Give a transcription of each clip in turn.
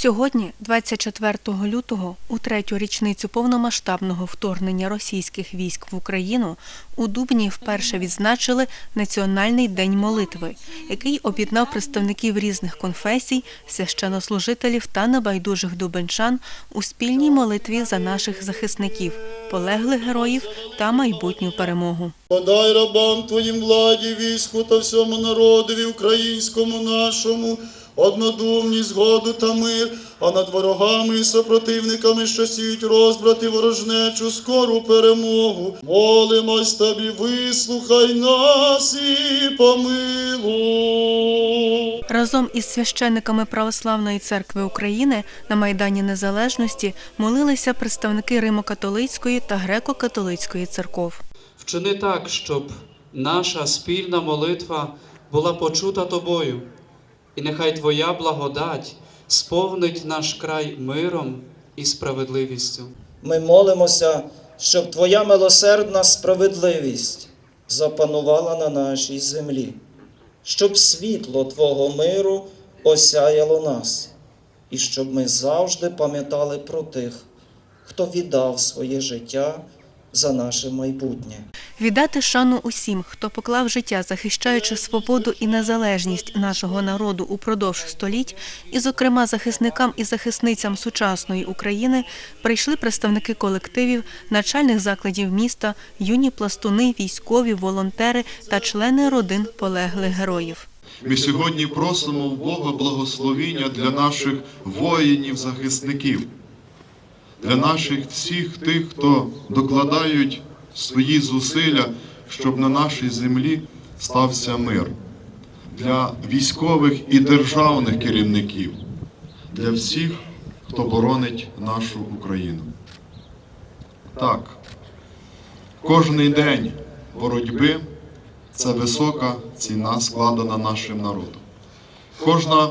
Сьогодні, 24 лютого, у третю річницю повномасштабного вторгнення російських військ в Україну, у Дубні вперше відзначили Національний день молитви, який об'єднав представників різних конфесій, священнослужителів та небайдужих дубенчан у спільній молитві за наших захисників, полеглих героїв та майбутню перемогу. Подай рабам Твоїм владі, війську та всьому народові українському нашому, однодумність, згоду та мир, а над ворогами і супротивниками, що сіють розбрат і ворожнечу, скору перемогу. Молимось тобі, вислухай нас і помилуй. Разом із священниками Православної церкви України на Майдані Незалежності молилися представники Римо-католицької та греко-католицької церков. Вчини так, щоб наша спільна молитва була почута тобою, і нехай Твоя благодать сповнить наш край миром і справедливістю. Ми молимося, щоб Твоя милосердна справедливість запанувала на нашій землі, щоб світло Твого миру осяяло нас, і щоб ми завжди пам'ятали про тих, хто віддав своє життя за наше майбутнє. Віддати шану усім, хто поклав життя, захищаючи свободу і незалежність нашого народу упродовж століть, і, зокрема, захисникам і захисницям сучасної України прийшли представники колективів, начальних закладів міста, юні пластуни, військові, волонтери та члени родин полеглих героїв. Ми сьогодні просимо в Бога благословіння для наших воїнів-захисників, для наших всіх тих, хто докладають свої зусилля, щоб на нашій землі стався мир, для військових і державних керівників, для всіх, хто боронить нашу Україну. Так, кожний день боротьби це висока ціна, складена нашим народом. Кожна,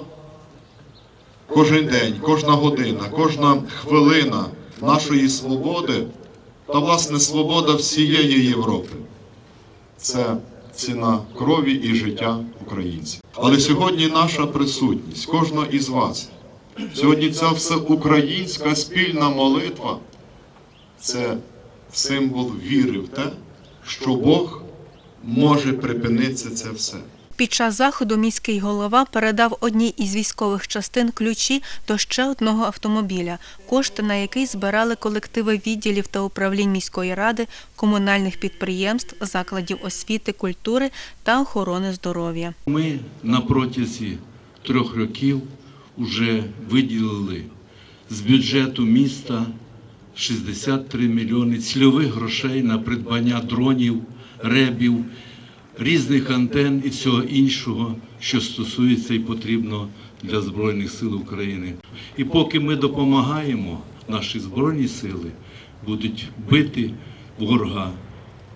кожен день, кожна година, кожна хвилина нашої свободи та, власне, свобода всієї Європи це ціна крові і життя українців. Але сьогодні наша присутність, кожного із вас, сьогодні ця всеукраїнська спільна молитва це символ віри в те, що Бог може припинити це все. Під час заходу міський голова передав одній із військових частин ключі до ще одного автомобіля, кошти на який збирали колективи відділів та управлінь міської ради, комунальних підприємств, закладів освіти, культури та охорони здоров'я. Ми на протязі трьох років вже виділили з бюджету міста 63 мільйони цільових грошей на придбання дронів, ребів, різних антен і всього іншого, що стосується і потрібно для Збройних сил України. І поки ми допомагаємо, наші збройні сили будуть бити ворога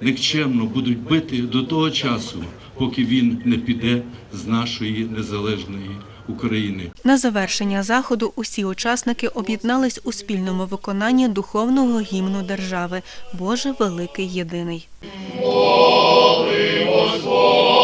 никчемно будуть бити до того часу, поки він не піде з нашої незалежної України. На завершення заходу усі учасники об'єднались у спільному виконанні духовного гімну держави Боже великий єдиний. was born.